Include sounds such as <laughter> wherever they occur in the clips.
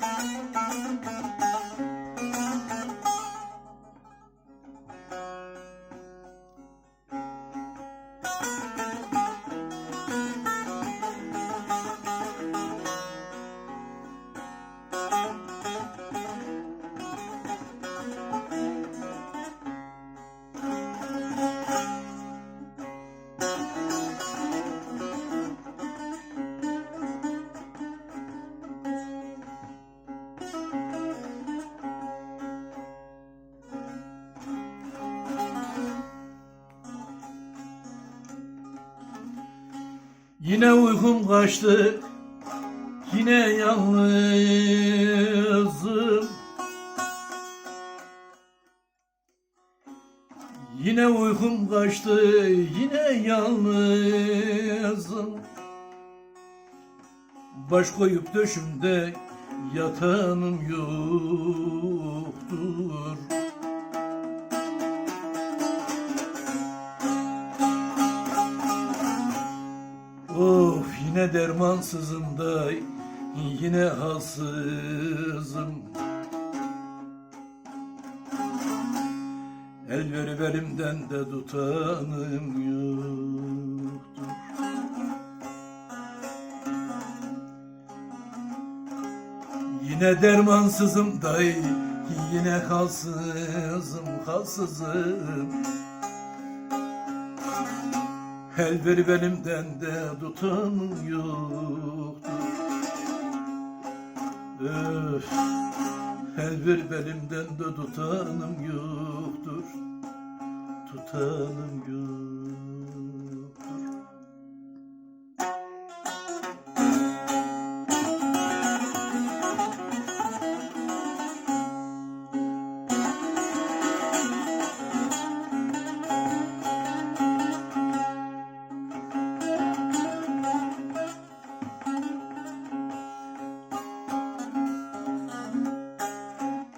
Música Yine uykum kaçtı, yine yalnızım. Yine uykum kaçtı, yine yalnızım. Baş koyup döşümde yatanım yoktur. Yine dermansızım da yine halsızım. El verip elimden de tutanım yoktur. Yine dermansızım da yine halsızım, halsızım. El verip elimden de tutan yoktur. Öf, el verip elimden de tutanım yoktur. Tutanım yoktur.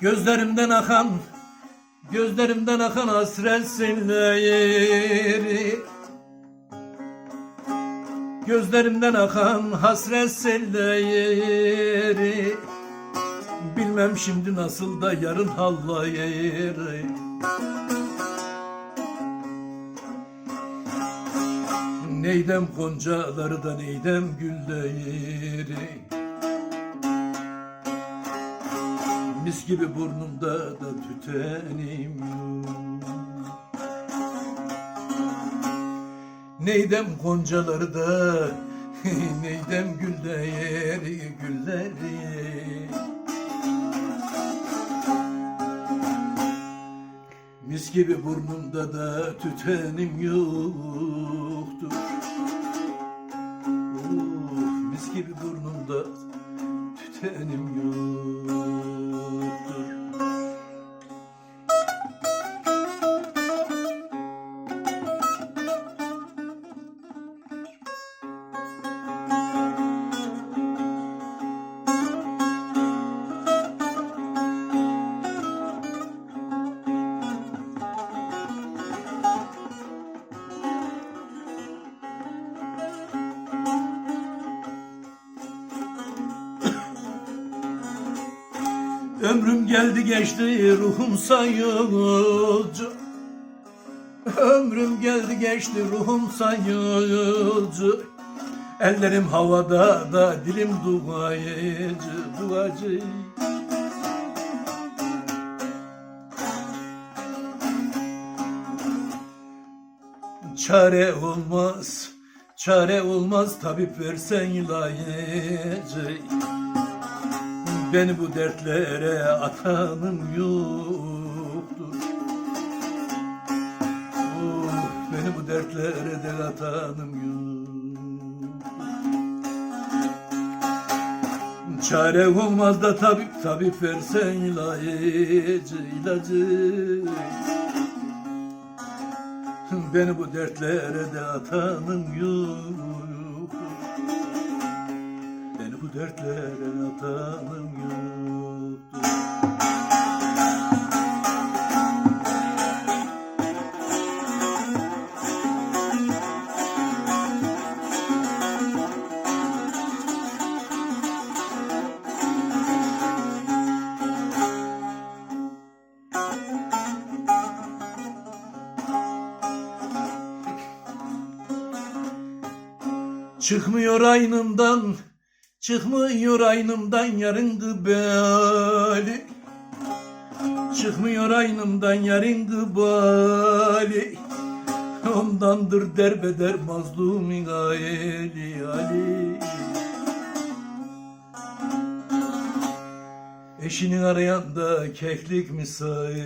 Gözlerimden akan Gözlerimden akan hasret selleri Gözlerimden akan hasret selleri Bilmem şimdi nasıl da yarın hallayır Neydem goncaları da neydem gülleri Mis gibi burnumda da tütenim. Yok. Neydem goncaları da <laughs> Neydem gülleri gülleri. Mis gibi burnumda da tütenim yoktur. Oh, mis gibi burnumda tütenim yoktur Ömrüm geldi geçti ruhum yolcu Ömrüm geldi geçti ruhum yolcu Ellerim havada da dilim duacı duacı. Çare olmaz, çare olmaz tabip versen ilacı Beni bu dertlere atanım yoktur. Oh, beni bu dertlere de atanım yok Çare olmaz da tabip tabip versen ilacı ilacı. Beni bu dertlere de atanım yok dertlere atalım yoktu. Çıkmıyor aynımdan çıkmıyor aynımdan yarın beli. Çıkmıyor aynımdan yarın bali. Ondandır derbeder mazlumin Ali Ali. Eşini arayan da keklik misali.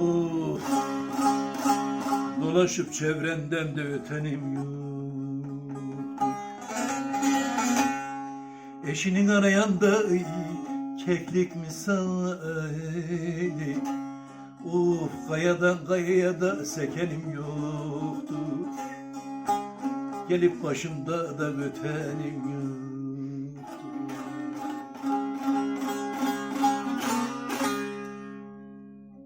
Of. Dolaşıp çevrenden de ötenim yoktur Eşinin arayan da keklik misali Of kayadan kayaya da sekenim yoktur Gelip başımda da ötenim yok